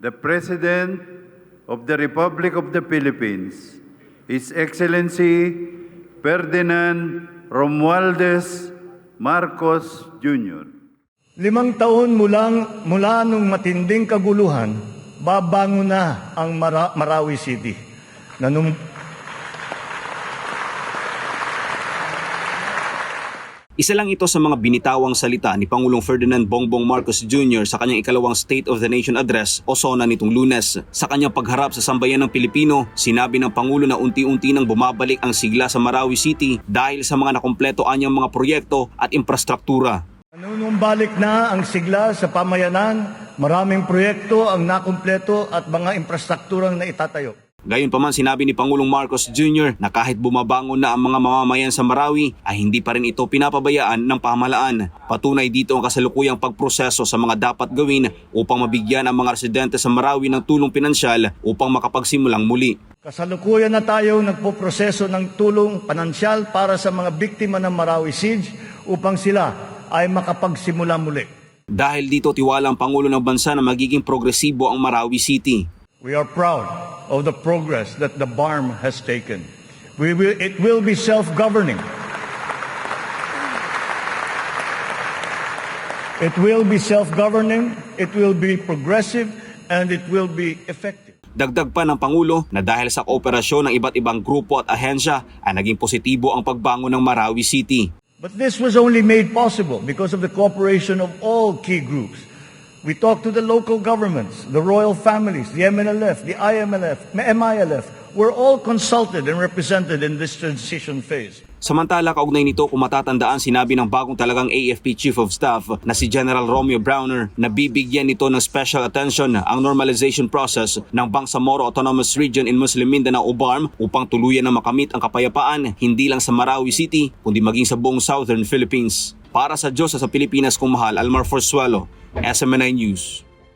the President of the Republic of the Philippines, His Excellency Ferdinand Romualdez Marcos Jr. Limang taon mulang, mula nung matinding kaguluhan, babango na ang Mara- Marawi City. Na Isa lang ito sa mga binitawang salita ni Pangulong Ferdinand Bongbong Marcos Jr. sa kanyang ikalawang State of the Nation Address o SONA nitong lunes. Sa kanyang pagharap sa sambayan ng Pilipino, sinabi ng Pangulo na unti-unti nang bumabalik ang sigla sa Marawi City dahil sa mga nakompleto anyang mga proyekto at infrastruktura. Nanunumbalik na ang sigla sa pamayanan, maraming proyekto ang nakumpleto at mga infrastrukturang naitatayo. Gayunpaman sinabi ni Pangulong Marcos Jr. na kahit bumabangon na ang mga mamamayan sa Marawi ay hindi pa rin ito pinapabayaan ng pamahalaan. Patunay dito ang kasalukuyang pagproseso sa mga dapat gawin upang mabigyan ang mga residente sa Marawi ng tulong pinansyal upang makapagsimulang muli. Kasalukuyan na tayo nagpoproseso ng tulong panansyal para sa mga biktima ng Marawi Siege upang sila ay makapagsimula muli. Dahil dito tiwala ang Pangulo ng Bansa na magiging progresibo ang Marawi City. We are proud of the progress that the BARM has taken. We will, it will be self-governing. It will be self-governing, it will be progressive, and it will be effective. Dagdag pa ng Pangulo na dahil sa kooperasyon ng iba't ibang grupo at ahensya ay naging positibo ang pagbangon ng Marawi City. But this was only made possible because of the cooperation of all key groups. We talked to the local governments, the royal families, the MNLF, the IMLF, MILF. We're all consulted and represented in this transition phase. Samantala, kaugnay nito kung matatandaan sinabi ng bagong talagang AFP Chief of Staff na si General Romeo Browner na bibigyan nito ng special attention ang normalization process ng Bangsamoro Autonomous Region in Muslim Mindanao o BARM upang tuluyan na makamit ang kapayapaan hindi lang sa Marawi City kundi maging sa buong Southern Philippines. Para sa Diyos sa Pilipinas kung mahal, Almar Forsuelo, SMNI News.